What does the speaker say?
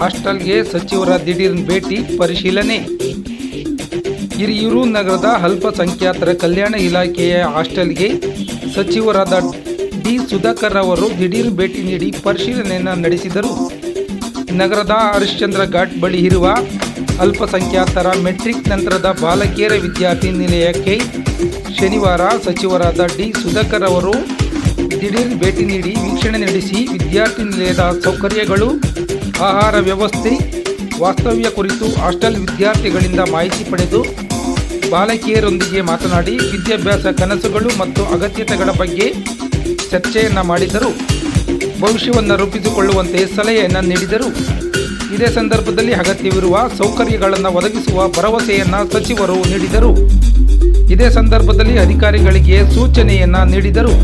ಹಾಸ್ಟೆಲ್ಗೆ ಸಚಿವರ ದಿಢೀರ್ ಭೇಟಿ ಪರಿಶೀಲನೆ. ಹಿರಿಯೂರು ನಗರದ ಅಲ್ಪಸಂಖ್ಯಾತರ ಕಲ್ಯಾಣ ಇಲಾಖೆಯ ಹಾಸ್ಟೆಲ್ಗೆ ಸಚಿವರಾದ ಡಿ ಸುಧಾಕರ್ ಅವರು ದಿಢೀರ್ ಭೇಟಿ ನೀಡಿ ಪರಿಶೀಲನೆಯನ್ನು ನಡೆಸಿದರು. ನಗರದ ಹರಿಶ್ಚಂದ್ರ ಘಾಟ್ ಬಳಿ ಇರುವ ಅಲ್ಪಸಂಖ್ಯಾತರ ಮೆಟ್ರಿಕ್ ನಂತರದ ಬಾಲಕಿಯರ ವಿದ್ಯಾರ್ಥಿ ನಿಲಯಕ್ಕೆ ಶನಿವಾರ ಸಚಿವರಾದ ಡಿ ಸುಧಾಕರ್ ಅವರು ದಿಢೀರ್ ಭೇಟಿ ನೀಡಿ ವೀಕ್ಷಣೆ ನಡೆಸಿ ವಿದ್ಯಾರ್ಥಿ ನಿಲಯದ ಸೌಕರ್ಯಗಳು ಆಹಾರ ವ್ಯವಸ್ಥೆ, ವಾಸ್ತವ್ಯ ಕುರಿತು ಹಾಸ್ಟೆಲ್ ವಿದ್ಯಾರ್ಥಿಗಳಿಂದ ಮಾಹಿತಿ ಪಡೆದು ಬಾಲಕಿಯರೊಂದಿಗೆ ಮಾತನಾಡಿ ವಿದ್ಯಾಭ್ಯಾಸ ಕನಸುಗಳು ಮತ್ತು ಅಗತ್ಯತೆಗಳ ಬಗ್ಗೆ ಚರ್ಚೆಯನ್ನು ಮಾಡಿದರು. ಭವಿಷ್ಯವನ್ನು ರೂಪಿಸಿಕೊಳ್ಳುವಂತೆ ಸಲಹೆಯನ್ನು ನೀಡಿದರು. ಇದೇ ಸಂದರ್ಭದಲ್ಲಿ ಅಗತ್ಯವಿರುವ ಸೌಕರ್ಯಗಳನ್ನು ಒದಗಿಸುವ ಭರವಸೆಯನ್ನು ಸಚಿವರು ನೀಡಿದರು. ಇದೇ ಸಂದರ್ಭದಲ್ಲಿ ಅಧಿಕಾರಿಗಳಿಗೆ ಸೂಚನೆಯನ್ನು ನೀಡಿದರು.